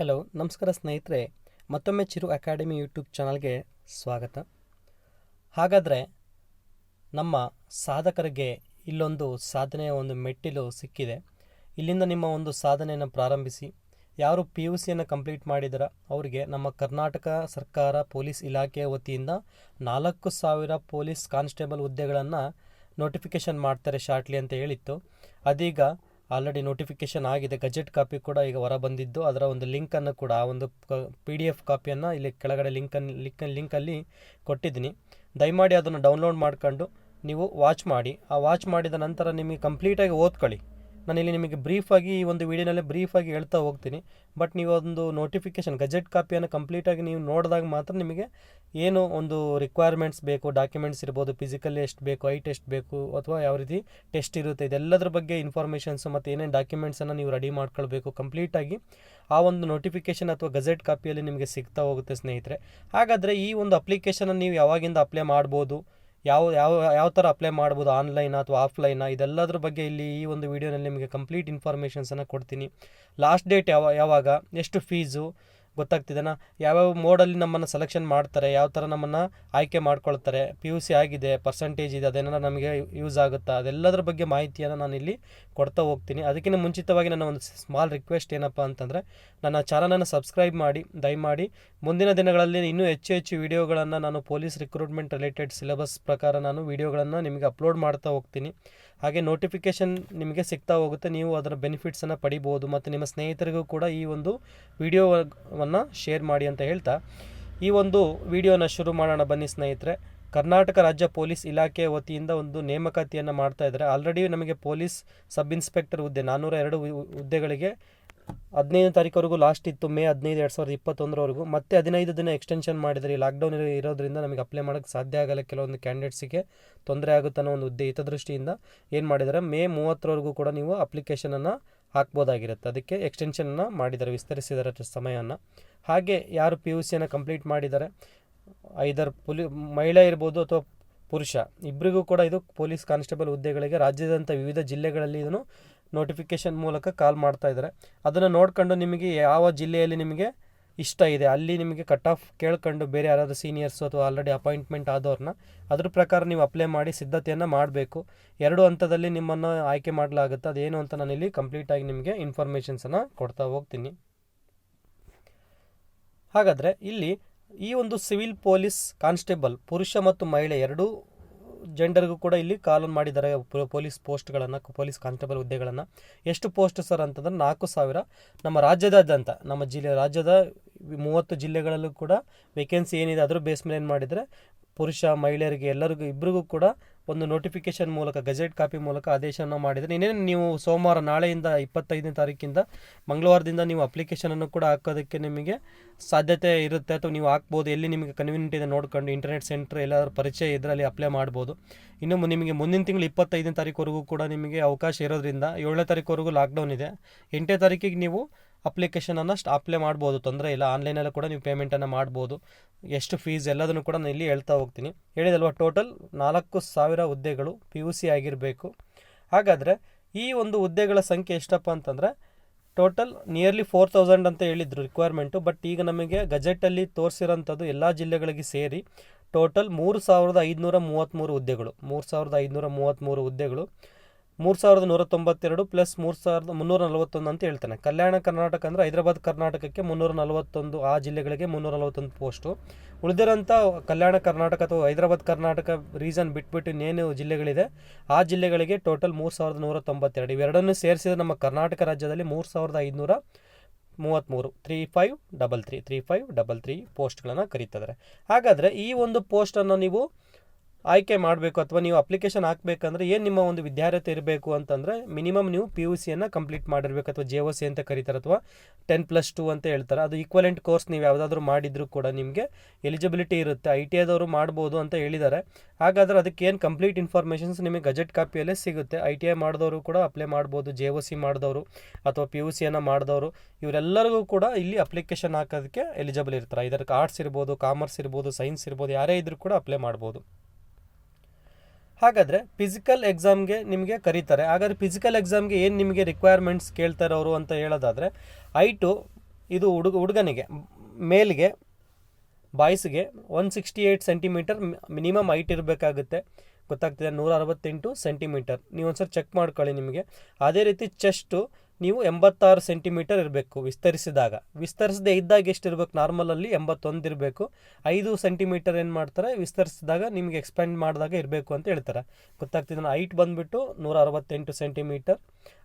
Hello ನಮಸ್ಕಾರ ಸ್ನೇಹಿತರೆ. ಮತ್ತೊಮ್ಮೆ ಚಿರು ಅಕಾಡೆಮಿ ಯೂಟ್ಯೂಬ್ ಚಾನಲ್ಗೆ ಸ್ವಾಗತ. ಹಾಗಾದರೆ ನಮ್ಮ ಸಾಧಕರಿಗೆ ಇಲ್ಲೊಂದು ಸಾಧನೆಯ ಒಂದು ಮೆಟ್ಟಿಲು ಸಿಕ್ಕಿದೆ. ಇಲ್ಲಿಂದ ನಿಮ್ಮ ಒಂದು ಸಾಧನೆಯನ್ನು ಪ್ರಾರಂಭಿಸಿ. ಯಾರು ಪಿ ಯು ಸಿಯನ್ನು ಕಂಪ್ಲೀಟ್ ಮಾಡಿದರ ಅವರಿಗೆ ನಮ್ಮ ಕರ್ನಾಟಕ ಸರ್ಕಾರ ಪೊಲೀಸ್ ಇಲಾಖೆಯ ವತಿಯಿಂದ ನಾಲ್ಕು ಸಾವಿರ ಪೊಲೀಸ್ ಕಾನ್ಸ್ಟೇಬಲ್ ಹುದ್ದೆಗಳನ್ನು ನೋಟಿಫಿಕೇಷನ್ ಮಾಡ್ತಾರೆ ಶಾರ್ಟ್ಲಿ ಅಂತ ಹೇಳಿತ್ತು. ಅದೀಗ ಆಲ್ರೆಡಿ ನೋಟಿಫಿಕೇಷನ್ ಆಗಿದೆ. ಗಜೆಟ್ ಕಾಪಿ ಕೂಡ ಈಗ ಹೊರ ಬಂದಿದ್ದು ಅದರ ಒಂದು ಲಿಂಕನ್ನು ಕೂಡ, ಆ ಒಂದು ಪಿ ಡಿ ಎಫ್ ಕಾಪಿಯನ್ನು ಇಲ್ಲಿ ಕೆಳಗಡೆ ಲಿಂಕನ್ನು ಲಿಂಕ್ ಲಿಂಕಲ್ಲಿ ಕೊಟ್ಟಿದ್ದೀನಿ. ದಯಮಾಡಿ ಅದನ್ನು ಡೌನ್ಲೋಡ್ ಮಾಡ್ಕೊಂಡು ನೀವು ವಾಚ್ ಮಾಡಿ. ಆ ವಾಚ್ ಮಾಡಿದ ನಂತರ ನಿಮಗೆ ಕಂಪ್ಲೀಟಾಗಿ ಓದ್ಕೊಳ್ಳಿ. ನಾನು ಇಲ್ಲಿ ನಿಮಗೆ ಬ್ರೀಫಾಗಿ ಈ ಒಂದು ವಿಡಿಯೋನಲ್ಲಿ ಬ್ರೀಫಾಗಿ ಹೇಳ್ತಾ ಹೋಗ್ತೀನಿ. ಬಟ್ ನೀವು ಒಂದು ನೋಟಿಫಿಕೇಷನ್, ಗಜೆಟ್ ಕಾಪಿಯನ್ನು ಕಂಪ್ಲೀಟಾಗಿ ನೀವು ನೋಡಿದಾಗ ಮಾತ್ರ ನಿಮಗೆ ಏನು ಒಂದು ರಿಕ್ವೈರ್ಮೆಂಟ್ಸ್ ಬೇಕು ಡಾಕ್ಯುಮೆಂಟ್ಸ್ ಇರ್ಬೋದು ಫಿಸಿಕಲಿ ಎಷ್ಟು ಬೇಕು ಹೈಟ್ ಎಷ್ಟು ಬೇಕು ಅಥವಾ ಯಾವ ರೀತಿ ಟೆಸ್ಟ್ ಇರುತ್ತೆ, ಇದೆಲ್ಲದರ ಬಗ್ಗೆ ಇನ್ಫಾರ್ಮೇಷನ್ಸು ಮತ್ತು ಏನೇನು ಡಾಕ್ಯುಮೆಂಟ್ಸನ್ನು ನೀವು ರೆಡಿ ಮಾಡ್ಕೊಳ್ಬೇಕು ಕಂಪ್ಲೀಟಾಗಿ ಆ ಒಂದು ನೋಟಿಫಿಕೇಷನ್ ಅಥವಾ ಗಜೆಟ್ ಕಾಪಿಯಲ್ಲಿ ನಿಮಗೆ ಸಿಗ್ತಾ ಹೋಗುತ್ತೆ ಸ್ನೇಹಿತರೆ. ಹಾಗಾದರೆ ಈ ಒಂದು ಅಪ್ಲಿಕೇಶನನ್ನು ನೀವು ಯಾವಾಗಿಂದ ಅಪ್ಲೈ ಮಾಡ್ಬೋದು ಯಾವ ಯಾವ ಯಾವ ಥರ ಅಪ್ಲೈ ಮಾಡ್ಬೋದು ಆನ್ಲೈನ್ ಅಥವಾ ಆಫ್ಲೈನಾ ಇದೆಲ್ಲದ್ರ ಬಗ್ಗೆ ಇಲ್ಲಿ ಈ ಒಂದು ವಿಡಿಯೋನಲ್ಲಿ ನಿಮಗೆ ಕಂಪ್ಲೀಟ್ ಇನ್ಫಾರ್ಮೇಷನ್ಸನ್ನು ಕೊಡ್ತೀನಿ. ಲಾಸ್ಟ್ ಡೇಟ್ ಯಾವ, ಯಾವಾಗ, ಎಷ್ಟು ಫೀಸು ಗೊತ್ತಾಗ್ತಿದೆನಾ? ಯಾವ್ಯಾವ ಮೋಡಲ್ಲಿ ನಮ್ಮನ್ನು ಸೆಲೆಕ್ಷನ್ ಮಾಡ್ತಾರೆ, ಯಾವ ಥರ ನಮ್ಮನ್ನು ಆಯ್ಕೆ ಮಾಡ್ಕೊಳ್ತಾರೆ ಪಿ ಯು ಸಿ ಆಗಿದೆ ಪರ್ಸೆಂಟೇಜ್ ಇದೆ ಅದೇನಾರ ನಮಗೆ ಯೂಸ್ ಆಗುತ್ತಾ? ಅದೆಲ್ಲದರ ಬಗ್ಗೆ ಮಾಹಿತಿಯನ್ನು ನಾನು ಇಲ್ಲಿ ಕೊಡ್ತಾ ಹೋಗ್ತೀನಿ. ಅದಕ್ಕಿಂತ ಮುಂಚಿತವಾಗಿ ನನ್ನ ಒಂದು ಸ್ಮಾಲ್ ರಿಕ್ವೆಸ್ಟ್ ಏನಪ್ಪ ಅಂತಂದರೆ, ನನ್ನ ಚಾನಲನ್ನು ಸಬ್ಸ್ಕ್ರೈಬ್ ಮಾಡಿ, ದಯಮಾಡಿ ಮುಂದಿನ ದಿನಗಳಲ್ಲಿ ಇನ್ನೂ ಹೆಚ್ಚು ಹೆಚ್ಚು ವಿಡಿಯೋಗಳನ್ನು ನಾನು ಪೊಲೀಸ್ ರಿಕ್ರೂಟ್ಮೆಂಟ್ ರಿಲೇಟೆಡ್ ಸಿಲೆಬಸ್ ಪ್ರಕಾರ ನಾನು ವೀಡಿಯೋಗಳನ್ನು ನಿಮಗೆ ಅಪ್ಲೋಡ್ ಮಾಡ್ತಾ ಹೋಗ್ತೀನಿ. ಹಾಗೆ ನೋಟಿಫಿಕೇಷನ್ ನಿಮಗೆ ಸಿಗ್ತಾ ಹೋಗುತ್ತೆ. ನೀವು ಅದರ ಬೆನಿಫಿಟ್ಸನ್ನು ಪಡಿಬೋದು ಮತ್ತು ನಿಮ್ಮ ಸ್ನೇಹಿತರಿಗೂ ಕೂಡ ಈ ಒಂದು ವಿಡಿಯೋವನ್ನು ಶೇರ್ ಮಾಡಿ ಅಂತ ಹೇಳ್ತಾ. ಈ ಒಂದು ವಿಡಿಯೋನ ಶುರು ಮಾಡೋಣ ಬನ್ನಿ ಸ್ನೇಹಿತರೆ. ಕರ್ನಾಟಕ ರಾಜ್ಯ ಪೊಲೀಸ್ ಇಲಾಖೆ ವತಿಯಿಂದ ಒಂದು ನೇಮಕಾತಿಯನ್ನು ಮಾಡ್ತಾ ಇದ್ದಾರೆ. ಆಲ್ರೆಡಿ ನಮಗೆ ಪೊಲೀಸ್ ಸಬ್ ಇನ್ಸ್ಪೆಕ್ಟರ್ ಹುದ್ದೆ ನಾನ್ನೂರ ಎರಡು ಹುದ್ದೆಗಳಿಗೆ ಹದಿನೈದು ತಾರೀಕುವರೆಗೂ ಲಾಸ್ಟ್ ಇತ್ತು, ಮೇ ಹದಿನೈದು ಎರಡು ಸಾವಿರದ ಇಪ್ಪತ್ತೊಂದರವರೆಗೂ. ಮತ್ತೆ ಹದಿನೈದು ದಿನ ಎಕ್ಸ್ಟೆನ್ಷನ್ ಮಾಡಿದರೆ, ಈ ಲಾಕ್ಡೌನ್ ಇರೋದ್ರಿಂದ ನಮಗೆ ಅಪ್ಲೈ ಮಾಡೋಕ್ಕೆ ಸಾಧ್ಯ ಆಗಲ್ಲ. ಕೆಲವೊಂದು ಕ್ಯಾಂಡಿಡೇಟ್ಸಿಗೆ ತೊಂದರೆ ಆಗುತ್ತೆ ಅನ್ನೋ ಒಂದು ಹುದ್ದೆ ಹಿತದೃಷ್ಟಿಯಿಂದ ಏನು ಮಾಡಿದ್ದಾರೆ, ಮೇ ಮೂವತ್ತರವರೆಗೂ ಕೂಡ ನೀವು ಅಪ್ಲಿಕೇಶನನ್ನು ಹಾಕ್ಬೋದಾಗಿರುತ್ತೆ. ಅದಕ್ಕೆ ಎಕ್ಸ್ಟೆನ್ಷನ್ನ ಮಾಡಿದ್ದಾರೆ, ವಿಸ್ತರಿಸಿದ್ದಾರೆ ಸಮಯವನ್ನು ಹಾಗೆ ಯಾರು ಪಿ ಯು ಸಿಯನ್ನು ಕಂಪ್ಲೀಟ್ ಮಾಡಿದ್ದಾರೆ ಐದರ್ ಪೊಲಿ, ಮಹಿಳೆ ಇರ್ಬೋದು ಅಥವಾ ಪುರುಷ ಇಬ್ಬರಿಗೂ ಕೂಡ ಇದು ಪೊಲೀಸ್ ಕಾನ್ಸ್ಟೇಬಲ್ ಹುದ್ದೆಗಳಿಗೆ ರಾಜ್ಯದಂಥ ವಿವಿಧ ಜಿಲ್ಲೆಗಳಲ್ಲಿ ಇದನ್ನು ನೋಟಿಫಿಕೇಷನ್ ಮೂಲಕ ಕಾಲ್ ಮಾಡ್ತಾ ಇದ್ದಾರೆ. ಅದನ್ನು ನೋಡ್ಕೊಂಡು ನಿಮಗೆ ಯಾವ ಜಿಲ್ಲೆಯಲ್ಲಿ ನಿಮಗೆ ಇಷ್ಟ ಇದೆ, ಅಲ್ಲಿ ನಿಮಗೆ ಕಟ್ ಆಫ್ ಕೇಳ್ಕೊಂಡು ಬೇರೆ ಯಾರಾದರೂ ಸೀನಿಯರ್ಸು ಅಥವಾ ಆಲ್ರೆಡಿ ಅಪಾಯಿಂಟ್ಮೆಂಟ್ ಆದವ್ರನ್ನ, ಅದ್ರ ಪ್ರಕಾರ ನೀವು ಅಪ್ಲೈ ಮಾಡಿ ಸಿದ್ಧತೆಯನ್ನು ಮಾಡಬೇಕು. ಎರಡು ಹಂತದಲ್ಲಿ ನಿಮ್ಮನ್ನು ಆಯ್ಕೆ ಮಾಡಲಾಗುತ್ತೆ. ಅದೇನು ಅಂತ ನಾನು ಇಲ್ಲಿ ಕಂಪ್ಲೀಟಾಗಿ ನಿಮಗೆ ಇನ್ಫಾರ್ಮೇಷನ್ಸನ್ನು ಕೊಡ್ತಾ ಹೋಗ್ತೀನಿ. ಹಾಗಾದರೆ ಇಲ್ಲಿ ಈ ಒಂದು ಸಿವಿಲ್ ಪೊಲೀಸ್ ಕಾನ್ಸ್ಟೇಬಲ್, ಪುರುಷ ಮತ್ತು ಮಹಿಳೆ ಎರಡೂ ಜೆಂಡರ್ಗೂ ಕೂಡ ಇಲ್ಲಿ ಕಾಲನ್ ಮಾಡಿದ್ದಾರೆ. ಪೊಲೀಸ್ ಪೋಸ್ಟ್ಗಳನ್ನು, ಪೊಲೀಸ್ ಕಾನ್ಸ್ಟೇಬಲ್ ಹುದ್ದೆಗಳನ್ನು. ಎಷ್ಟು ಪೋಸ್ಟ್ ಸರ್ ಅಂತಂದ್ರೆ ನಾಲ್ಕು ಸಾವಿರ. ನಮ್ಮ ರಾಜ್ಯದಾದ್ಯಂತ, ನಮ್ಮ ಜಿಲ್ಲೆ, ರಾಜ್ಯದ ಮೂವತ್ತು ಜಿಲ್ಲೆಗಳಲ್ಲೂ ಕೂಡ ವೇಕೆನ್ಸಿ ಏನಿದೆ ಅದ್ರ ಬೇಸ್ ಮೇಲೆ ಏನು ಮಾಡಿದರೆ, ಪುರುಷ, ಮಹಿಳೆಯರಿಗೆ ಎಲ್ಲರಿಗೂ ಇಬ್ಬರಿಗೂ ಕೂಡ ಒಂದು ನೋಟಿಫಿಕೇಶನ್ ಮೂಲಕ ಗಜೆಟ್ ಕಾಪಿ ಮೂಲಕ ಆದೇಶವನ್ನು ಮಾಡಿದರೆ, ಇನ್ನೇನು ನೀವು ಸೋಮವಾರ ನಾಳೆಯಿಂದ ಇಪ್ಪತ್ತೈದನೇ ತಾರೀಕಿಂದ ಮಂಗಳವಾರದಿಂದ ನೀವು ಅಪ್ಲಿಕೇಶನನ್ನು ಕೂಡ ಹಾಕೋದಕ್ಕೆ ನಿಮಗೆ ಸಾಧ್ಯತೆ ಇರುತ್ತೆ. ಅಥವಾ ನೀವು ಹಾಕ್ಬೋದು, ಎಲ್ಲಿ ನಿಮಗೆ ಕನ್ವೀನಿಯಂಟ್ ಇದೆ ನೋಡ್ಕೊಂಡು ಇಂಟರ್ನೆಟ್ ಸೆಂಟ್ರ್ ಎಲ್ಲಾದ್ರೂ ಪರಿಚಯ ಇದರಲ್ಲಿ ಅಪ್ಲೈ ಮಾಡ್ಬೋದು. ಇನ್ನು ನಿಮಗೆ ಮುಂದಿನ ತಿಂಗಳು ಇಪ್ಪತ್ತೈದನೇ ತಾರೀಕುವರೆಗೂ ಕೂಡ ನಿಮಗೆ ಅವಕಾಶ ಇರೋದ್ರಿಂದ, ಏಳನೇ ತಾರೀಕುವರೆಗೂ ಲಾಕ್ಡೌನ್ ಇದೆ. ಎಂಟನೇ ತಾರೀಕಿಗೆ ನೀವು ಅಪ್ಲಿಕೇಶನನ್ನು ಅಷ್ಟು ಅಪ್ಲೈ ಮಾಡ್ಬೋದು, ತೊಂದರೆ ಇಲ್ಲ. ಆನ್ಲೈನಲ್ಲೂ ಕೂಡ ನೀವು ಪೇಮೆಂಟನ್ನು ಮಾಡ್ಬೋದು. ಎಷ್ಟು ಫೀಸ್ ಎಲ್ಲದನ್ನು ಕೂಡ ನಾನು ಇಲ್ಲಿ ಹೇಳ್ತಾ ಹೋಗ್ತೀನಿ. ಹೇಳಿದಲ್ವ ಟೋಟಲ್ ನಾಲ್ಕು ಸಾವಿರ ಹುದ್ದೆಗಳು ಪಿ ಯು ಸಿ ಆಗಿರಬೇಕು. ಹಾಗಾದರೆ ಈ ಒಂದು ಹುದ್ದೆಗಳ ಸಂಖ್ಯೆ ಎಷ್ಟಪ್ಪ ಅಂತಂದರೆ ಟೋಟಲ್ ನಿಯರ್ಲಿ ಫೋರ್ ತೌಸಂಡ್ ಅಂತ ಹೇಳಿದರು ರಿಕ್ವೈರ್ಮೆಂಟು ಬಟ್ ಈಗ ನಮಗೆ ಗಜೆಟಲ್ಲಿ ತೋರಿಸಿರೋಂಥದ್ದು ಎಲ್ಲ ಜಿಲ್ಲೆಗಳಿಗೆ ಸೇರಿ ಟೋಟಲ್ ಮೂರು ಸಾವಿರದ ಐದುನೂರ ಮೂವತ್ತ್ಮೂರು ಹುದ್ದೆಗಳು. ಮೂರು ಸಾವಿರದ ಐದುನೂರ ಮೂವತ್ತ್ಮೂರು ಹುದ್ದೆಗಳು. ಮೂರು ಸಾವಿರದ ನೂರ ತೊಂಬತ್ತೆರಡು ಪ್ಲಸ್ ಮೂರು ಸಾವಿರದ ಮುನ್ನೂರ ನಲವತ್ತೊಂದು ಅಂತ ಹೇಳ್ತಾನೆ. ಕಲ್ಯಾಣ ಕರ್ನಾಟಕ ಅಂದರೆ ಹೈದರಾಬಾದ್ ಕರ್ನಾಟಕಕ್ಕೆ ಮುನ್ನೂರ ನಲವತ್ತೊಂದು ಆ ಜಿಲ್ಲೆಗಳಿಗೆ ಮುನ್ನೂರ ನಲವತ್ತೊಂದು ಪೋಸ್ಟು ಉಳಿದಿರೋಂಥ ಕಲ್ಯಾಣ ಕರ್ನಾಟಕ ಅಥವಾ ಹೈದರಾಬಾದ್ ಕರ್ನಾಟಕ ರೀಸನ್ ಬಿಟ್ಬಿಟ್ಟು ಇನ್ನೇನು ಜಿಲ್ಲೆಗಳಿದೆ, ಆ ಜಿಲ್ಲೆಗಳಿಗೆ ಟೋಟಲ್ ಮೂರು ಸಾವಿರದ ನೂರ ತೊಂಬತ್ತೆರಡು ಇವೆರಡನ್ನು ಸೇರಿಸಿದರೆ ನಮ್ಮ ಕರ್ನಾಟಕ ರಾಜ್ಯದಲ್ಲಿ ಮೂರು ಸಾವಿರದ ಐದುನೂರ ಮೂವತ್ತ್ಮೂರು. Three five double three three five double three ಪೋಸ್ಟ್ಗಳನ್ನು ಕರೀತಿದ್ದಾರೆ ಹಾಗಾದರೆ ಈ ಒಂದು ಪೋಸ್ಟನ್ನು ನೀವು ಆಯ್ಕೆ ಮಾಡಬೇಕು ಅಥವಾ ನೀವು ಅಪ್ಲಿಕೇಶನ್ ಹಾಕಬೇಕಂದ್ರೆ ಏನು ನಿಮ್ಮ ಒಂದು ವಿದ್ಯಾರ್ಹತೆ ಇರಬೇಕು ಅಂತಂದರೆ ಮಿನಿಮಮ್ ನೀವು ಪಿ ಯು ಸಿಯನ್ನು ಕಂಪ್ಲೀಟ್ ಮಾಡಿರಬೇಕು ಅಥವಾ ಜೆ ಒ ಸಿ ಅಂತ ಕರೀತಾರೆ ಅಥವಾ ಟೆನ್ ಪ್ಲಸ್ ಟು ಅಂತ ಹೇಳ್ತಾರೆ. ಅದು ಈಕ್ವಲೆಂಟ್ ಕೋರ್ಸ್ ನೀವು ಯಾವುದಾದ್ರೂ ಮಾಡಿದರೂ ಕೂಡ ನಿಮಗೆ ಎಲಿಜಿಬಿಲಿಟಿ ಇರುತ್ತೆ. ಐ ಟಿ ಐದವರು ಮಾಡ್ಬೋದು ಅಂತ ಹೇಳಿದ್ದಾರೆ. ಹಾಗಾದರೆ ಅದಕ್ಕೆ ಏನು ಕಂಪ್ಲೀಟ್ ಇನ್ಫಾರ್ಮೇಷನ್ಸ್ ನಿಮಗೆ ಗಜೆಟ್ ಕಾಪಿಯಲ್ಲೇ ಸಿಗುತ್ತೆ. ಐ ಟಿ ಐ ಮಾಡಿದವರು ಕೂಡ ಅಪ್ಲೈ ಮಾಡ್ಬೋದು ಜೆ ಒ ಸಿ ಮಾಡಿದವರು ಅಥವಾ ಪಿ ಯು ಸಿಯನ್ನು ಮಾಡಿದವರು. ಇವರೆಲ್ಲರಿಗೂ ಕೂಡ ಇಲ್ಲಿ ಅಪ್ಲಿಕೇಶನ್ ಹಾಕೋದಕ್ಕೆ ಎಲಿಜಿಬಲ್ ಇರ್ತಾರೆ. ಇದಕ್ಕೆ ಆರ್ಟ್ಸ್ ಇರ್ಬೋದು ಕಾಮರ್ಸ್ ಇರ್ಬೋದು ಸೈನ್ಸ್ ಇರ್ಬೋದು, ಯಾರೇ ಇದ್ರೂ ಕೂಡ ಅಪ್ಲೈ ಮಾಡ್ಬೋದು. ಹಾಗಾದರೆ ಫಿಸಿಕಲ್ ಎಕ್ಸಾಮ್ಗೆ ನಿಮಗೆ ಕರೀತಾರೆ. ಹಾಗಾದರೆ ಫಿಸಿಕಲ್ ಎಕ್ಸಾಮ್ಗೆ ಏನು ನಿಮಗೆ ರಿಕ್ವೈರ್ಮೆಂಟ್ಸ್ ಕೇಳ್ತಾರೆ ಅವರು ಅಂತ ಹೇಳೋದಾದರೆ ಐಟು ಇದು ಹುಡುಗ, ಹುಡುಗನಿಗೆ, ಮೇಲ್ಗೆ, ಬಾಯ್ಸ್ಗೆ one sixty eight centimetre minimum height ಇರಬೇಕಾಗುತ್ತೆ. ಗೊತ್ತಾಗ್ತಿದೆ ನೂರ ಅರವತ್ತೆಂಟು ಸೆಂಟಿಮೀಟರ್ ನೀವು ಒಂದ್ಸರಿ ಚೆಕ್ ಮಾಡ್ಕೊಳ್ಳಿ ನಿಮಗೆ. ಅದೇ ರೀತಿ ಚೆಸ್ಟು ನೀವು ಎಂಬತ್ತಾರು ಸೆಂಟಿಮೀಟರ್ ಇರಬೇಕು ವಿಸ್ತರಿಸಿದಾಗ. ವಿಸ್ತರಿಸದೇ ಇದ್ದಾಗ ಎಷ್ಟು ಇರಬೇಕು ನಾರ್ಮಲಲ್ಲಿ ಎಂಬತ್ತೊಂದು ಇರಬೇಕು. ಐದು ಸೆಂಟಿಮೀಟರ್ ಏನು ಮಾಡ್ತಾರೆ? ವಿಸ್ತರಿಸಿದಾಗ ನಿಮಗೆ ಎಕ್ಸ್ಪ್ಯಾಂಡ್ ಮಾಡಿದಾಗ ಇರಬೇಕು ಅಂತ ಹೇಳ್ತಾರೆ. ಗೊತ್ತಾಗ್ತಿದ್ದ ಹೈಟ್ ಬಂದುಬಿಟ್ಟು ನೂರ ಅರವತ್ತೆಂಟು ಸೆಂಟಿಮೀಟರ್.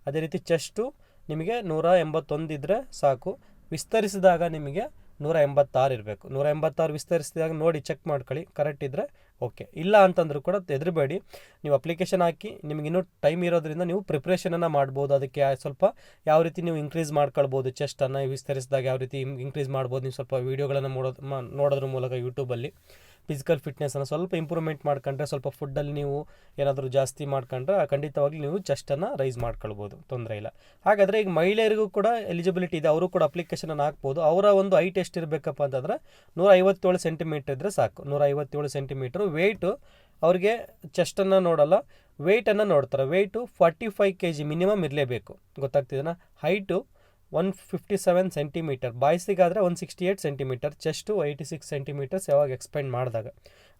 ಅದೇ ರೀತಿ ಚೆಸ್ಟು ನಿಮಗೆ ನೂರ ಎಂಬತ್ತೊಂದು ಇದ್ದರೆ ಸಾಕು. ವಿಸ್ತರಿಸಿದಾಗ ನಿಮಗೆ ನೂರ ಎಂಬತ್ತಾರು ಇರಬೇಕು. ನೂರ ಎಂಬತ್ತಾರು ವಿಸ್ತರಿಸಿದಾಗ ನೋಡಿ ಚೆಕ್ ಮಾಡ್ಕೊಳ್ಳಿ. ಕರೆಕ್ಟ್ ಇದ್ದರೆ ಓಕೆ ಇಲ್ಲ ಅಂತಂದ್ರೂ ಕೂಡ ಹೆದರಬೇಡಿ. ನೀವು ಅಪ್ಲಿಕೇಶನ್ ಹಾಕಿ ನಿಮಗೆ ಇನ್ನೂ ಟೈಮ್ ಇರೋದ್ರಿಂದ ನೀವು ಪ್ರಿಪ್ರೇಷನನ್ನು ಮಾಡ್ಬೋದು. ಅದಕ್ಕೆ ಸ್ವಲ್ಪ ಯಾವ ರೀತಿ ನೀವು ಇನ್ಕ್ರೀಸ್ ಮಾಡ್ಕೊಳ್ಬೋದು ಚೆಸ್ಟನ್ನು ವಿಸ್ತರಿಸಿದಾಗ ಯಾವ ರೀತಿ ಇನ್ಕ್ರೀಸ್ ಮಾಡ್ಬೋದು. ನೀವು ಸ್ವಲ್ಪ ವೀಡಿಯೋಗಳನ್ನು ನೋಡೋದು ನೋಡೋದ್ರ ಮೂಲಕ ಯೂಟ್ಯೂಬಲ್ಲಿ ಫಿಸಿಕಲ್ ಫಿಟ್ನೆಸ್ಸನ್ನು ಸ್ವಲ್ಪ ಇಂಪ್ರೂವ್ಮೆಂಟ್ ಮಾಡ್ಕೊಂಡ್ರೆ, ಸ್ವಲ್ಪ ಫುಡ್ಡಲ್ಲಿ ನೀವು ಏನಾದರೂ ಜಾಸ್ತಿ ಮಾಡ್ಕೊಂಡ್ರೆ, ಖಂಡಿತವಾಗ್ಲೂ ನೀವು ಚೆಸ್ಟನ್ನು ರೈಸ್ ಮಾಡ್ಕೊಳ್ಬೋದು, ತೊಂದರೆ ಇಲ್ಲ. ಹಾಗಾದರೆ ಈಗ ಮಹಿಳೆಯರಿಗೂ ಕೂಡ ಎಲಿಜಿಬಿಲಿಟಿ ಇದೆ ಅವರು ಕೂಡ ಅಪ್ಲಿಕೇಶನನ್ನು ಹಾಕ್ಬೋದು. ಅವರ ಒಂದು ಹೈಟ್ ಎಷ್ಟು ಇರಬೇಕಪ್ಪ ಅಂತಂದರೆ ನೂರ ಐವತ್ತೇಳು ಸೆಂಟಿಮೀಟರ್ ಇದ್ದರೆ ಸಾಕು. ನೂರ ಐವತ್ತೇಳು ಸೆಂಟಿಮೀಟ್ರು ವೆಯ್ಟು ಅವ್ರಿಗೆ ಚೆಸ್ಟನ್ನು ನೋಡಲ್ಲ ವೆಯ್ಟನ್ನು ನೋಡ್ತಾರೆ. Weight forty five K G minimum ಇರಲೇಬೇಕು. ಗೊತ್ತಾಗ್ತಿದೆನಾ? Height one fifty seven centimetre ಬಾಯ್ಸಿಗಾದರೆ one sixty eight centimetre chest eighty six centimetres ಯಾವಾಗ ಎಕ್ಸ್ಪೆಂಡ್ ಮಾಡಿದಾಗ.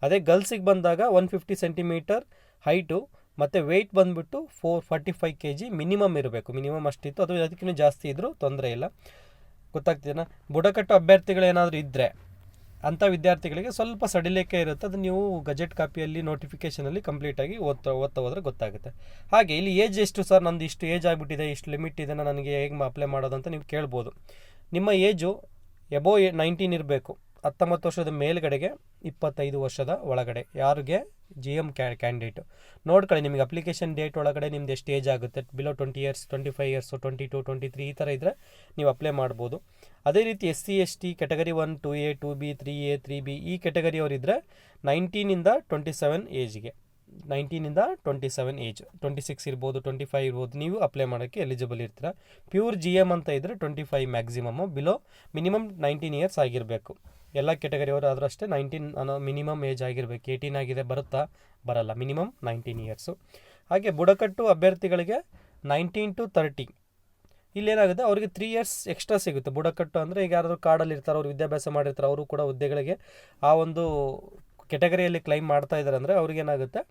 ಅದೇ ಗರ್ಲ್ಸಿಗೆ ಬಂದಾಗ ಒನ್ ಫಿಫ್ಟಿ ಸೆಂಟಿಮೀಟರ್ ಹೈಟು ಮತ್ತು ವೆಯ್ಟ್ ಬಂದುಬಿಟ್ಟು four forty five K G minimum ಇರಬೇಕು. Minimum ಅಷ್ಟಿತ್ತು. ಅದು ಅದಕ್ಕಿಂತ ಜಾಸ್ತಿ ಇದ್ದರೂ ತೊಂದರೆ ಇಲ್ಲ. ಗೊತ್ತಾಗ್ತಿದೆಯಾ ಬುಡಕಟ್ಟು ಅಭ್ಯರ್ಥಿಗಳೇನಾದರೂ ಇದ್ದರೆ ಅಂಥ ವಿದ್ಯಾರ್ಥಿಗಳಿಗೆ ಸ್ವಲ್ಪ ಸಡಿಲಿಕೆ ಇರುತ್ತೆ. ಅದು ನೀವು ಗಜೆಟ್ ಕಾಪಿಯಲ್ಲಿ ನೋಟಿಫಿಕೇಷನಲ್ಲಿ ಕಂಪ್ಲೀಟಾಗಿ ಓದ್ತಾ ಓದ್ತಾ ಹೋದ್ರೆ ಗೊತ್ತಾಗುತ್ತೆ. ಹಾಗೆ ಇಲ್ಲಿ ಏಜ್ ಎಷ್ಟು ಸರ್ ನಂದು ಇಷ್ಟು ಏಜ್ ಆಗಿಬಿಟ್ಟಿದೆ, ಇಷ್ಟು ಲಿಮಿಟ್ ಇದೆ ನನಗೆ ಹೇಗೆ ಅಪ್ಲೈ ಮಾಡೋದು ಅಂತ ನೀವು ಕೇಳ್ಬೋದು. ನಿಮ್ಮ ಏಜು ಎಬೋ ನೈನ್ಟೀನ್ ಇರಬೇಕು. ಹತ್ತೊಂಬತ್ತು ವರ್ಷದ ಮೇಲ್ಗಡೆಗೆ ಇಪ್ಪತ್ತೈದು ವರ್ಷದ ಒಳಗಡೆ. ಯಾರಿಗೆ? ಜಿ ಎಂ ಕ್ಯಾ ಕ್ಯಾಂಡಿಡೇಟು ನೋಡ್ಕೊಳ್ಳಿ, ನಿಮಗೆ ಅಪ್ಲಿಕೇಶನ್ ಡೇಟ್ ಒಳಗಡೆ ನಿಮ್ದು ಎಷ್ಟು ಏಜ್ ಆಗುತ್ತೆ. Below twenty years twenty five years twenty two twenty three ಈ ಥರ ಇದ್ದರೆ ನೀವು ಅಪ್ಲೈ ಮಾಡ್ಬೋದು. ಅದೇ ರೀತಿ S C S T category one two A two B three A three B ಈ ಕೆಟಗರಿಯವರಿದ್ದರೆ ನೈನ್ಟೀನಿಂದ ಟ್ವೆಂಟಿ ಸೆವೆನ್ ಏಜ್ಗೆ ನೈನ್ಟೀನಿಂದ twenty seven age twenty six ಇರ್ಬೋದು ಟ್ವೆಂಟಿ ಫೈವ್ ಇರ್ಬೋದು, ನೀವು ಅಪ್ಲೈ ಮಾಡೋಕ್ಕೆ ಎಲಿಜಿಬಲ್ ಇರ್ತೀರ. ಪ್ಯೂರ್ ಜಿ ಎಂ ಅಂತ ಇದ್ದರೆ twenty five maximum below minimum nineteen years ಆಗಿರಬೇಕು. ಎಲ್ಲ ಕೆಟಗರಿಯವರು ಆದರೂ ಅಷ್ಟೇ ನೈನ್ಟೀನ್ ಅನ್ನೋ ಮಿನಿಮಮ್ ಏಜ್ ಆಗಿರಬೇಕು. ಏಯ್ಟೀನ್ ಆಗಿದೆ, ಬರುತ್ತಾ? ಬರಲ್ಲ. ಮಿನಿಮಮ್ ನೈನ್ಟೀನ್ ಇಯರ್ಸು ಹಾಗೆ ಬುಡಕಟ್ಟು ಅಭ್ಯರ್ಥಿಗಳಿಗೆ ನೈನ್ಟೀನ್ ಟು ತರ್ಟಿ ಇಲ್ಲೇನಾಗುತ್ತೆ? ಅವರಿಗೆ ತ್ರೀ ಇಯರ್ಸ್ ಎಕ್ಸ್ಟ್ರಾ ಸಿಗುತ್ತೆ. ಬುಡಕಟ್ಟು ಅಂದರೆ ಈಗ ಯಾರಾದರೂ ಕಾಡಲ್ಲಿ ಇರ್ತಾರೆ, ಅವ್ರು ವಿದ್ಯಾಭ್ಯಾಸ ಮಾಡಿರ್ತಾರೆ, ಅವರು ಕೂಡ ಹುದ್ದೆಗಳಿಗೆ ಆ ಒಂದು ಕೆಟಗರಿಯಲ್ಲಿ ಕ್ಲೈಮ್ ಮಾಡ್ತಾ ಇದ್ದಾರೆ ಅಂದರೆ ಅವ್ರಿಗೆ ಏನಾಗುತ್ತೆ?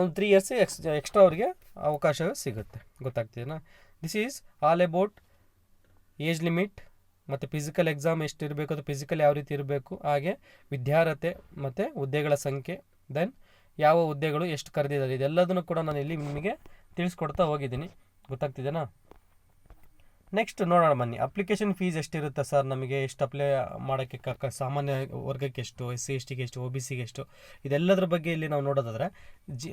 ಒಂದು ತ್ರೀ ಇಯರ್ಸ್ ಎಕ್ಸ್ ಎಕ್ಸ್ಟ್ರಾ ಅವರಿಗೆ ಅವಕಾಶ ಸಿಗುತ್ತೆ. ಗೊತ್ತಾಗ್ತಿದೆನಾ? This is all about age limit ಮತ್ತು ಫಿಸಿಕಲ್ ಎಕ್ಸಾಮ್ ಎಷ್ಟು ಇರಬೇಕು ಅದು ಫಿಸಿಕಲ್ ಯಾವ ರೀತಿ ಇರಬೇಕು, ಹಾಗೆ ವಿದ್ಯಾರ್ಹತೆ ಮತ್ತು ಹುದ್ದೆಗಳ ಸಂಖ್ಯೆ ದೆನ್ ಯಾವ ಹುದ್ದೆಗಳು ಎಷ್ಟು ಕರೆದಿದ್ದಾರೆ, ಇದೆಲ್ಲದನ್ನು ಕೂಡ ನಾನು ಇಲ್ಲಿ ನಿಮಗೆ ತಿಳಿಸ್ಕೊಡ್ತಾ ಹೋಗಿದ್ದೀನಿ. ಗೊತ್ತಾಗ್ತಿದೆನಾ? ನೆಕ್ಸ್ಟ್ ನೋಡೋಣ ಬನ್ನಿ. ಅಪ್ಲಿಕೇಶನ್ ಫೀಸ್ ಎಷ್ಟಿರುತ್ತೆ ಸರ್ ನಮಗೆ? ಎಷ್ಟು ಅಪ್ಲೈ ಮಾಡೋಕ್ಕೆ ಕ ಸಾಮಾನ್ಯ ವರ್ಗಕ್ಕೆ ಎಷ್ಟು ಎಸ್ ಸಿ ಎಸ್ ಟಿಗೆ ಎಷ್ಟು ಒ ಬಿ ಸಿಗೆ ಎಷ್ಟು? ಇದೆಲ್ಲದರ ಬಗ್ಗೆ ಇಲ್ಲಿ ನಾವು ನೋಡೋದಾದರೆ, ಜಿ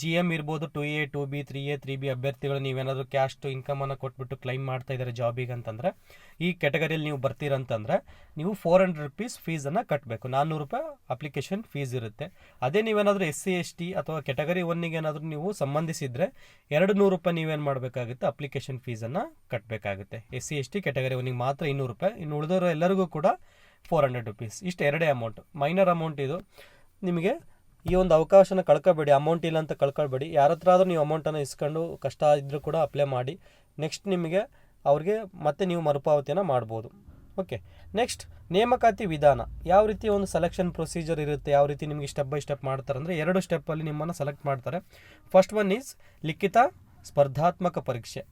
ಜಿ ಎಂ ಇರ್ಬೋದು two A two B three A three B ಅಭ್ಯರ್ಥಿಗಳು ನೀವೇನಾದರೂ ಕ್ಯಾಸ್ಟ್ ಇನ್ಕಮನ್ನು ಕೊಟ್ಬಿಟ್ಟು ಕ್ಲೈಮ್ ಮಾಡ್ತಾ ಇದ್ದಾರೆ ಜಾಬಿಗೆ ಅಂತಂದರೆ, ಈ ಕೆಟಗರಿಯಲ್ಲಿ ನೀವು ಬರ್ತೀರಂತಂದರೆ ನೀವು ಫೋರ್ ಹಂಡ್ರೆಡ್ ರುಪೀಸ್ ಫೀಸನ್ನು ಕಟ್ಟಬೇಕು ನಾನ್ನೂರು ರೂಪಾಯಿ ಅಪ್ಲಿಕೇಶನ್ ಫೀಸ್ ಇರುತ್ತೆ. ಅದೇ ನೀವೇನಾದರೂ ಎಸ್ ಸಿ ಎಸ್ ಟಿ ಅಥವಾ ಕೆಟಗರಿ ಒನ್ನಿಗೆ ಏನಾದರೂ ನೀವು ಸಂಬಂಧಿಸಿದರೆ ಎರಡು ನೂರು ರೂಪಾಯಿ ನೀವೇನು ಮಾಡಬೇಕಾಗುತ್ತೆ? ಅಪ್ಲಿಕೇಶನ್ ಫೀಸನ್ನು ಕಟ್ಟಬೇಕಾಗುತ್ತೆ S C S T category ಒನ್ನಿಗೆ ಮಾತ್ರ ಇನ್ನೂರು ರೂಪಾಯಿ. ಇನ್ನು ಉಳಿದವರು ಎಲ್ಲರಿಗೂ ಕೂಡ ಫೋರ್ ಹಂಡ್ರೆಡ್ ರುಪೀಸ್ ಇಷ್ಟು ಎರಡೇ ಅಮೌಂಟ್ ಮೈನರ್ ಅಮೌಂಟ್ ಇದು. ನಿಮಗೆ ಈ ಒಂದು ಅವಕಾಶನ ಕಳ್ಕೊಬೇಡಿ ಅಮೌಂಟ್ ಇಲ್ಲ ಅಂತ ಕಳ್ಕೊಳ್ಬೇಡಿ ಯಾರ ಹತ್ರ ಆದರೂ ನೀವು ಅಮೌಂಟನ್ನು ಇಸ್ಕೊಂಡು ಕಷ್ಟ ಇದ್ದರೂ ಕೂಡ ಅಪ್ಲೈ ಮಾಡಿ. ನೆಕ್ಸ್ಟ್ ನಿಮಗೆ ಅವ್ರಿಗೆ ಮತ್ತೆ ನೀವು ಮರುಪಾವತಿಯನ್ನು ಮಾಡ್ಬೋದು. ಓಕೆ ನೆಕ್ಸ್ಟ್ ನೇಮಕಾತಿ ವಿಧಾನ. ಯಾವ ರೀತಿ ಒಂದು ಸೆಲೆಕ್ಷನ್ ಪ್ರೊಸೀಜರ್ ಇರುತ್ತೆ, ಯಾವ ರೀತಿ ನಿಮಗೆ ಸ್ಟೆಪ್ ಬೈ ಸ್ಟೆಪ್ ಮಾಡ್ತಾರೆ ಅಂದರೆ ಎರಡು ಸ್ಟೆಪ್ಪಲ್ಲಿ ನಿಮ್ಮನ್ನು ಸೆಲೆಕ್ಟ್ ಮಾಡ್ತಾರೆ. ಫಸ್ಟ್ ಒನ್ ಈಸ್ ಲಿಖಿತ ಸ್ಪರ್ಧಾತ್ಮಕ ಪರೀಕ್ಷೆ.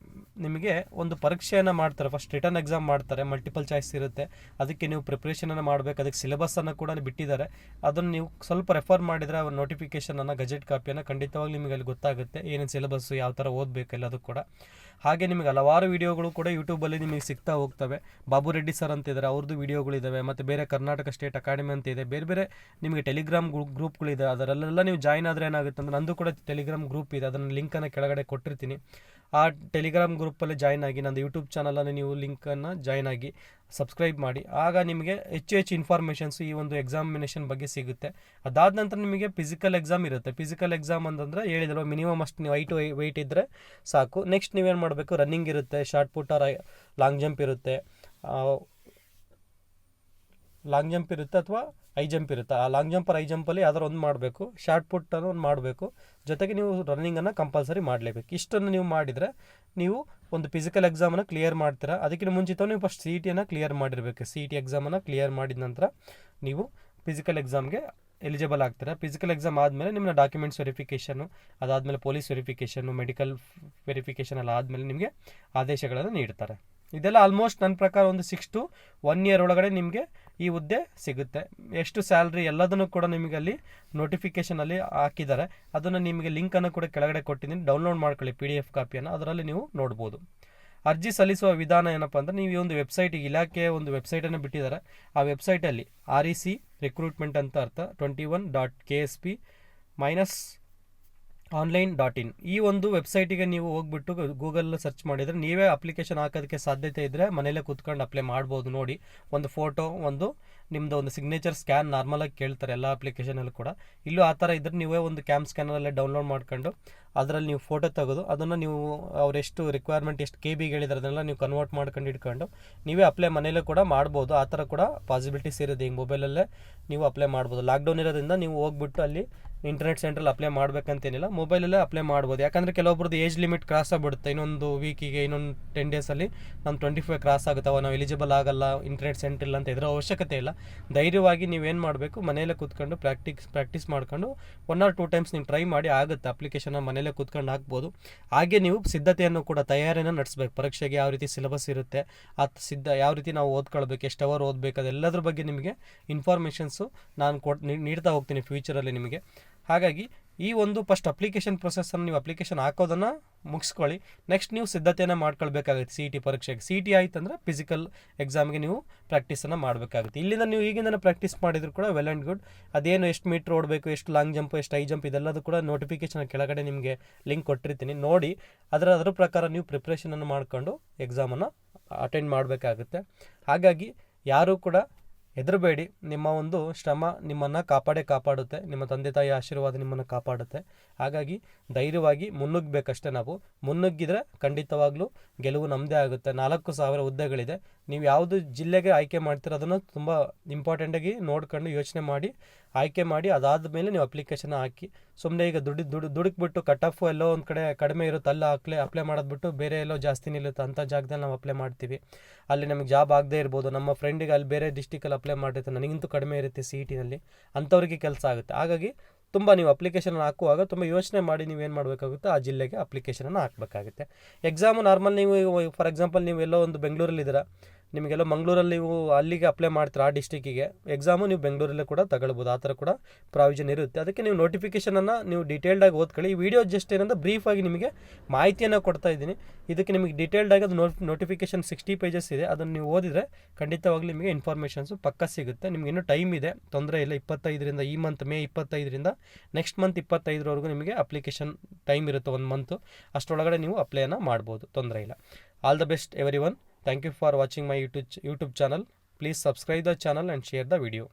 ನಿಮಗೆ ಒಂದು ಪರೀಕ್ಷೆಯನ್ನು ಮಾಡ್ತಾರೆ ಫಸ್ಟ್ ರಿಟರ್ನ್ ಎಕ್ಸಾಮ್ ಮಾಡ್ತಾರೆ ಮಲ್ಟಿಪಲ್ ಚಾಯ್ಸ್ ಇರುತ್ತೆ. ಅದಕ್ಕೆ ನೀವು ಪ್ರಿಪ್ರೇಷನನ್ನು ಮಾಡಬೇಕು, ಅದಕ್ಕೆ ಸಿಲೆಬಸ್ಸನ್ನು ಕೂಡ ಬಿಟ್ಟಿದ್ದಾರೆ. ಅದನ್ನು ನೀವು ಸ್ವಲ್ಪ ರೆಫರ್ ಮಾಡಿದರೆ ಅವ್ರ ನೋಟಿಫಿಕೇಷನನ್ನು ಗಜೆಟ್ ಕಾಪಿಯನ್ನು ಖಂಡಿತವಾಗಿ ನಿಮಗೆ ಅಲ್ಲಿ ಗೊತ್ತಾಗುತ್ತೆ, ಏನೇನು ಸಿಲೆಬಸ್ಸು ಯಾವ ಥರ ಓದಬೇಕು ಎಲ್ಲದೂ ಕೂಡ. ಹಾಗೆ ನಿಮಗೆ ಹಲವಾರು ವಿಡಿಯೋಗಳು ಕೂಡ ಯೂಟ್ಯೂಬಲ್ಲಿ ನಿಮಗೆ ಸಿಗ್ತಾ ಹೋಗ್ತವೆ. ಬಾಬು ರೆಡ್ಡಿ ಸರ್ ಅಂತ ಇದ್ದಾರೆ ಅವ್ರದ್ದು ವಿಡಿಯೋಗಳಿದ್ದಾವೆ ಮತ್ತು ಬೇರೆ ಕರ್ನಾಟಕ ಸ್ಟೇಟ್ ಅಕಾಡೆಮಿ ಅಂತ ಇದೆ, ಬೇರೆ ಬೇರೆ ನಿಮಗೆ ಟೆಲಿಗ್ರಾಮ್ ಗ್ರೂಪ್ಗಳಿದೆ ಅದರಲ್ಲೆಲ್ಲ ನೀವು ಜಾಯ್ನ್ ಆದರೆ ಏನಾಗುತ್ತೆ ಅಂದರೆ ನಂದು ಕೂಡ ಟೆಲಿಗ್ರಾಮ್ ಗ್ರೂಪ್ ಇದೆ, ಅದನ್ನು ಲಿಂಕನ್ನು ಕೆಳಗಡೆ ಕೊಟ್ಟಿರ್ತೀನಿ. ಆ ಟೆಲಿಗ್ರಾಮ್ ಗ್ರೂಪಲ್ಲಿ ಜಾಯ್ನ್ ಆಗಿ, ನಂದು ಯೂಟ್ಯೂಬ್ ಚಾನಲಲ್ಲಿ ನೀವು ಲಿಂಕನ್ನು ಜಾಯ್ನ್ ಆಗಿ ಸಬ್ಸ್ಕ್ರೈಬ್ ಮಾಡಿ. ಆಗ ನಿಮಗೆ ಹೆಚ್ಚು ಹೆಚ್ಚು ಇನ್ಫಾರ್ಮೇಷನ್ಸ್ ಈ ಒಂದು ಎಕ್ಸಾಮಿನೇಷನ್ ಬಗ್ಗೆ ಸಿಗುತ್ತೆ. ಅದಾದ ನಂತರ ನಿಮಗೆ ಫಿಸಿಕಲ್ ಎಕ್ಸಾಮ್ ಇರುತ್ತೆ. ಫಿಸಿಕಲ್ ಎಕ್ಸಾಮ್ ಅಂತಂದರೆ ಹೇಳಿದ್ರು ಮಿನಿಮಮ್ ಅಷ್ಟು ನೀವು ಐಟು ವೆಯ್ಟ್ ಇದ್ದರೆ ಸಾಕು. ನೆಕ್ಸ್ಟ್ ನೀವೇನು ಮಾಡಬೇಕು? ರನ್ನಿಂಗ್ ಇರುತ್ತೆ ಶಾರ್ಟ್ ಪುಟ್ ಲಾಂಗ್ ಜಂಪ್ ಇರುತ್ತೆ. ಲಾಂಗ್ ಜಂಪ್ ಇರುತ್ತೆ ಅಥವಾ ಐ ಜಂಪ್ ಇರುತ್ತೆ. ಆ ಲಾಂಗ್ ಜಂಪ್ ಐ ಜಂಪಲ್ಲಿ ಯಾವ್ದಾರು ಒಂದು ಮಾಡಬೇಕು. ಶಾರ್ಟ್ ಪುಟ್ ಅನ್ನೋ ಒಂದು ಮಾಡಬೇಕು. ಜೊತೆಗೆ ನೀವು ರನ್ನಿಂಗನ್ನು ಕಂಪಲ್ಸರಿ ಮಾಡಲೇಬೇಕು. ಇಷ್ಟನ್ನು ನೀವು ಮಾಡಿದರೆ ನೀವು ಒಂದು ಫಿಸಿಕಲ್ ಎಕ್ಸಾಮನ್ನು ಕ್ಲಿಯರ್ ಮಾಡ್ತೀರಾ. ಅದಕ್ಕಿಂತ ಮುಂಚಿತ ನೀವು ಫಸ್ಟ್ ಸಿ ಇ ಟಿಯನ್ನು ಕ್ಲಿಯರ್ ಮಾಡಿರಬೇಕು. ಸಿ ಇ ಟಿ ಎಕ್ಸಾಮನ್ನು ಕ್ಲಿಯರ್ ಮಾಡಿದ ನಂತರ ನೀವು ಫಿಸಿಕಲ್ ಎಕ್ಸಾಮ್ಗೆ ಎಲಿಜಿಬಲ್ ಆಗ್ತೀರಾ. ಫಿಸಿಕಲ್ ಎಕ್ಸಾಮ್ ಆದಮೇಲೆ ನಿಮ್ಮ ಡಾಕ್ಯುಮೆಂಟ್ಸ್ ವೆರಿಫಿಕೇಷನು ಅದಾದಮೇಲೆ ಪೊಲೀಸ್ ವೆರಿಫಿಕೇಷನು ಮೆಡಿಕಲ್ ವೆರಿಫಿಕೇಷನ್ ಎಲ್ಲ ಆದಮೇಲೆ ನಿಮಗೆ ಆದೇಶಗಳನ್ನು ನೀಡ್ತಾರೆ. ಇದೆಲ್ಲ ಆಲ್ಮೋಸ್ಟ್ ನನ್ನ ಪ್ರಕಾರ ಒಂದು ಸಿಕ್ಸ್ ಟು ಒನ್ ಇಯರ್ ಒಳಗಡೆ ನಿಮಗೆ ಈ ಹುದ್ದೆ ಸಿಗುತ್ತೆ. ಎಷ್ಟು ಸ್ಯಾಲ್ರಿ ಎಲ್ಲದನ್ನು ಕೂಡ ನಿಮಗೆ ಅಲ್ಲಿ ನೋಟಿಫಿಕೇಷನಲ್ಲಿ ಹಾಕಿದ್ದಾರೆ. ಅದನ್ನು ನಿಮಗೆ ಲಿಂಕನ್ನು ಕೂಡ ಕೆಳಗಡೆ ಕೊಟ್ಟಿದ್ದೀನಿ. ಡೌನ್ಲೋಡ್ ಮಾಡ್ಕೊಳ್ಳಿ ಪಿ ಡಿ ಎಫ್ ಕಾಪಿಯನ್ನು. ಅದರಲ್ಲಿ ನೀವು ನೋಡ್ಬೋದು. ಅರ್ಜಿ ಸಲ್ಲಿಸುವ ವಿಧಾನ ಏನಪ್ಪ ಅಂದರೆ, ನೀವು ಈ ಒಂದು ವೆಬ್ಸೈಟಿಗೆ ಇಲಾಖೆಯ ಒಂದು ವೆಬ್ಸೈಟನ್ನು ಬಿಟ್ಟಿದ್ದಾರೆ. ಆ ವೆಬ್ಸೈಟಲ್ಲಿ ಆರ್ ಇ ಸಿ ರಿಕ್ರೂಟ್ಮೆಂಟ್ ಅಂತ ಅರ್ಥ. Twenty one dot K S P minus online dot in ಈ ಒಂದು ವೆಬ್ಸೈಟಿಗೆ ನೀವು ಹೋಗ್ಬಿಟ್ಟು ಗೂಗಲ್ ಸರ್ಚ್ ಮಾಡಿದರೆ ನೀವೇ ಅಪ್ಲಿಕೇಶನ್ ಹಾಕೋದಕ್ಕೆ ಸಾಧ್ಯತೆ ಇದ್ದರೆ ಮನೇಲೇ ಕೂತ್ಕೊಂಡು ಅಪ್ಲೈ ಮಾಡ್ಬೋದು ನೋಡಿ. ಒಂದು ಫೋಟೋ ಒಂದು ನಿಮ್ಮದು ಒಂದು ಸಿಗ್ನೇಚರ್ ಸ್ಕ್ಯಾನ್ ನಾರ್ಮಲಾಗಿ ಕೇಳ್ತಾರೆ ಎಲ್ಲ ಅಪ್ಲಿಕೇಶನಲ್ಲಿ ಕೂಡ. ಇಲ್ಲೂ ಆ ಥರ ಇದ್ದರೆ ನೀವೇ ಒಂದು ಕ್ಯಾಮ್ ಸ್ಕ್ಯಾನರಲ್ಲೇ ಡೌನ್ಲೋಡ್ ಮಾಡ್ಕೊಂಡು ಅದರಲ್ಲಿ ನೀವು ಫೋಟೋ ತೆಗೆದು ಅದನ್ನು ನೀವು ಅವರೆಷ್ಟು ರಿಕ್ವೈರ್ಮೆಂಟ್ ಎಷ್ಟು ಕೆ ಬಿಗೆ ಹೇಳಿದ್ರೆ ಅದನ್ನೆಲ್ಲ ನೀವು ಕನ್ವರ್ಟ್ ಮಾಡ್ಕೊಂಡು ಇಟ್ಕೊಂಡು ನೀವೇ ಅಪ್ಲೈ ಮನೇಲೇ ಕೂಡ ಮಾಡ್ಬೋದು. ಆ ಥರ ಕೂಡ ಪಾಸಿಬಿಲಿಟೀಸ್ ಇರೋದು ಈಗ ಮೊಬೈಲಲ್ಲೇ ನೀವು ಅಪ್ಲೈ ಮಾಡ್ಬೋದು. ಲಾಕ್ಡೌನ್ ಇರೋದ್ರಿಂದ ನೀವು ಹೋಗ್ಬಿಟ್ಟು ಅಲ್ಲಿ ಇಂಟರ್ನೆಟ್ ಸೆಂಟ್ರಲ್ಲಿ ಅಪ್ಲೈ ಮಾಡಬೇಕಂತೇನಿಲ್ಲ ಮೊಬೈಲಲ್ಲೇ ಅಪ್ಲೈ ಮಾಡ್ಬೋದು. ಯಾಕಂದರೆ ಕೆಲವೊಬ್ರದ್ದು ಏಜ್ ಲಿಮಿಟ್ ಕ್ರಾಸ್ ಆಗಿಬಿಡುತ್ತೆ. ಇನ್ನೊಂದು ವೀಕಿಗೆ ಇನ್ನೊಂದು ಟೆನ್ ಡೇಸಲ್ಲಿ ನಮ್ಮ ಟ್ವೆಂಟಿ ಫೈವ್ ಕ್ರಾಸ್ ಆಗುತ್ತವ ನಾವು ಎಲಿಜಿಬಲ್ ಆಗಲ್ಲ ಇಂಟರ್ನೆಟ್ ಸೆಂಟ್ರ್ ಇಲ್ಲ ಅಂತ ಇದರ ಅವಶ್ಯಕತೆ ಇಲ್ಲ. ಧೈರ್ಯವಾಗಿ ನೀವೇನು ಮಾಡಬೇಕು ಮನೆಯಲ್ಲೇ ಕೂತ್ಕೊಂಡು ಪ್ರಾಕ್ಟೀಸ್ ಪ್ರಾಕ್ಟೀಸ್ ಮಾಡ್ಕೊಂಡು ಒನ್ ಆರ್ ಟೂ ಟೈಮ್ಸ್ ನೀವು ಟ್ರೈ ಮಾಡಿ ಆಗುತ್ತೆ. ಅಪ್ಲಿಕೇಶನ್ ಮನೆಯಲ್ಲೇ ಕೂತ್ಕೊಂಡು ಹಾಕ್ಬೋದು. ಹಾಗೆ ನೀವು ಸಿದ್ಧತೆಯನ್ನು ಕೂಡ ತಯಾರಿಯನ್ನು ನಡೆಸಬೇಕು. ಪರೀಕ್ಷೆಗೆ ಯಾವ ರೀತಿ ಸಿಲೆಬಸ್ ಇರುತ್ತೆ ಆ ಸಿದ್ಧ, ಯಾವ ರೀತಿ ನಾವು ಓದ್ಕೊಳ್ಬೇಕು, ಎಷ್ಟು ಅವರ್ ಓದಬೇಕು, ಅದೆಲ್ಲದ್ರ ಬಗ್ಗೆ ನಿಮಗೆ ಇನ್ಫಾರ್ಮೇಷನ್ಸು ನಾನು ಕೊಟ್ಟು ನೀಡ್ತಾ ಹೋಗ್ತೀನಿ ಫ್ಯೂಚರಲ್ಲಿ ನಿಮಗೆ. ಹಾಗಾಗಿ ಈ ಒಂದು ಫಸ್ಟ್ ಅಪ್ಲಿಕೇಶನ್ ಪ್ರೊಸೆಸನ್ನು ನೀವು ಅಪ್ಲಿಕೇಶನ್ ಹಾಕೋದನ್ನು ಮುಗಿಸ್ಕೊಳ್ಳಿ. ನೆಕ್ಸ್ಟ್ ನೀವು ಸಿದ್ಧತೆಯನ್ನು ಮಾಡ್ಕೊಳ್ಬೇಕಾಗುತ್ತೆ ಸಿ ಇ ಟಿ ಪರೀಕ್ಷೆಗೆ. ಸಿ ಇ ಟಿ ಆಯ್ತು ಅಂದರೆ ಫಿಸಿಕಲ್ ಎಕ್ಸಾಮ್ಗೆ ನೀವು ಪ್ರಾಕ್ಟೀಸನ್ನು ಮಾಡಬೇಕಾಗುತ್ತೆ. ಇಲ್ಲಿಂದ ನೀವು ಈಗಿಂದ ಪ್ರಾಕ್ಟೀಸ್ ಮಾಡಿದ್ರು ಕೂಡ ವೆಲ್ ಆ್ಯಂಡ್ ಗುಡ್ ಅದೇನು ಎಷ್ಟು ಮೀಟ್ರ್ ಓಡಬೇಕು, ಎಷ್ಟು ಲಾಂಗ್ ಜಂಪ್ ಎಷ್ಟು ಹೈ ಜಂಪ್ ಇದೆಲ್ಲದೂ ಕೂಡ ನೋಟಿಫಿಕೇಶನ್ ಕೆಳಗಡೆ ನಿಮಗೆ ಲಿಂಕ್ ಕೊಟ್ಟಿರ್ತೀನಿ. ನೋಡಿ, ಅದರ ಅದರ ಪ್ರಕಾರ ನೀವು ಪ್ರಿಪ್ರೇಷನನ್ನು ಮಾಡಿಕೊಂಡು ಎಕ್ಸಾಮನ್ನು ಅಟೆಂಡ್ ಮಾಡಬೇಕಾಗುತ್ತೆ. ಹಾಗಾಗಿ ಯಾರೂ ಕೂಡ ಹೆದರಬೇಡಿ. ನಿಮ್ಮ ಒಂದು ಶ್ರಮ ನಿಮ್ಮನ್ನು ಕಾಪಾಡೇ ಕಾಪಾಡುತ್ತೆ. ನಿಮ್ಮ ತಂದೆ ತಾಯಿ ಆಶೀರ್ವಾದ ನಿಮ್ಮನ್ನು ಕಾಪಾಡುತ್ತೆ. ಹಾಗಾಗಿ ಧೈರ್ಯವಾಗಿ ಮುನ್ನುಗ್ಗಬೇಕಷ್ಟೇ ನಾವು. ಮುನ್ನುಗ್ಗಿದ್ರೆ ಖಂಡಿತವಾಗ್ಲೂ ಗೆಲುವು ನಮ್ಮದೇ ಆಗುತ್ತೆ. ನಾಲ್ಕು ಸಾವಿರ ಹುದ್ದೆಗಳಿದೆ. ನೀವು ಯಾವುದು ಜಿಲ್ಲೆಗೆ ಆಯ್ಕೆ ಮಾಡ್ತೀರೋ ಅದನ್ನು ತುಂಬ ಇಂಪಾರ್ಟೆಂಟಾಗಿ ನೋಡ್ಕೊಂಡು ಯೋಚನೆ ಮಾಡಿ ಆಯ್ಕೆ ಮಾಡಿ ಅದಾದ ಮೇಲೆ ನೀವು ಅಪ್ಲಿಕೇಶನ್ ಹಾಕಿ ಸುಮ್ಮನೆ ಈಗ ದುಡ್ಡು ದುಡ್ಡು ದುಡುಕ್ಬಿಟ್ಟು ಕಟ್ ಆಫ್ ಎಲ್ಲೋ ಒಂದು ಕಡೆ ಕಡಿಮೆ ಇರುತ್ತೆ ಅಲ್ಲ ಅಪ್ಲೈ ಅಪ್ಲೈ ಮಾಡೋದ್ಬಿಟ್ಟು ಬೇರೆ ಎಲ್ಲೋ ಜಾಸ್ತಿ ನಿಲ್ಲುತ್ತೆ ಅಂಥ ಜಾಗದಲ್ಲಿ ನಾವು ಅಪ್ಲೈ ಮಾಡ್ತೀವಿ. ಅಲ್ಲಿ ನಮಗೆ ಜಾಬ್ ಆಗದೇ ಇರ್ಬೋದು. ನಮ್ಮ ಫ್ರೆಂಡಿಗೆ ಅಲ್ಲಿ ಬೇರೆ ಡಿಸ್ಟಿಕಲ್ಲಿ ಅಪ್ಲೈ ಮಾಡಿರುತ್ತೆ ನನಗಿಂತೂ ಕಡಿಮೆ ಇರುತ್ತೆ ಸಿ ಇ ಟಿನಲ್ಲಿ ಅಂಥವ್ರಿಗೆ ಕೆಲಸ ಆಗುತ್ತೆ. ಹಾಗಾಗಿ ತುಂಬ ನೀವು ಅಪ್ಲಿಕೇಶನ್ ಹಾಕುವಾಗ ತುಂಬ ಯೋಚನೆ ಮಾಡಿ ನೀವೇನು ಮಾಡಬೇಕಾಗುತ್ತೆ? ಆ ಜಿಲ್ಲೆಗೆ ಅಪ್ಲಿಕೇಶನನ್ನು ಹಾಕಬೇಕಾಗುತ್ತೆ. ಎಕ್ಸಾಮು ನಾರ್ಮಲ್ ನೀವು ಫಾರ್ ಎಕ್ಸಾಂಪಲ್ ನೀವು ಎಲ್ಲೋ ಒಂದು ಬೆಂಗಳೂರಲ್ಲಿದ್ದೀರಾ ನಿಮಗೆಲ್ಲ ಮಂಗಳೂರಲ್ಲಿ ನೀವು ಅಲ್ಲಿಗೆ ಅಪ್ಲೈ ಮಾಡ್ತೀರಾ, ಆ ಡಿಸ್ಟಿಕ್ಕಿಗೆ ಎಕ್ಸಾಮು ನೀವು ಬೆಂಗಳೂರಲ್ಲೇ ಕೂಡ ತಗೊಳ್ಬೋದು, ಆ ಥರ ಕೂಡ ಪ್ರಾವಿಷನ್ ಇರುತ್ತೆ. ಅದಕ್ಕೆ ನೀವು ನೋಟಿಫಿಕೇಷನನ್ನು ನೀವು ಡೀಟೇಲ್ಡಾಗಿ ಓದ್ಕೊಳ್ಳಿ. ಈ ವಿಡಿಯೋ ಜಸ್ಟ್ ಏನಂದ್ರೆ ಬ್ರೀಫಾಗಿ ನಿಮಗೆ ಮಾಹಿತಿಯನ್ನು ಕೊಡ್ತಾ ಇದ್ದೀನಿ. ಇದಕ್ಕೆ ನಿಮಗೆ ಡೀಟೇಲ್ಡಾಗಿ ಅದು ನೋಟ್ ನೋಟಿಫಿಕೇಷನ್ ಸಿಕ್ಸ್ಟಿ ಪೇಜಸ್ ಇದೆ. ಅದನ್ನು ನೀವು ಓದಿದರೆ ಖಂಡಿತವಾಗ್ಲೂ ನಿಮಗೆ ಇನ್ಫಾರ್ಮೇಷನ್ಸು ಪಕ್ಕ ಸಿಗುತ್ತೆ. ನಿಮ್ಗೆ ಇನ್ನೂ ಟೈಮ್ ಇದೆ. ತೊಂದರೆ ಇಲ್ಲ. ಇಪ್ಪತ್ತೈದರಿಂದ ಈ ಮಂತ್ ಮೇ ಇಪ್ಪತ್ತೈದರಿಂದ ನೆಕ್ಸ್ಟ್ ಮಂತ್ ಇಪ್ಪತ್ತೈದರವರೆಗೂ ನಿಮಗೆ ಅಪ್ಲಿಕೇಶನ್ ಟೈಮ್ ಇರುತ್ತೆ ಒಂದು ಮಂತು ಅಷ್ಟರೊಳಗಡೆ ನೀವು ಅಪ್ಲೈಯನ್ನು ಮಾಡ್ಬೋದು. ತೊಂದರೆ ಇಲ್ಲ. All the best everyone Thank you for watching my YouTube, YouTube channel. Please subscribe the channel and share the video.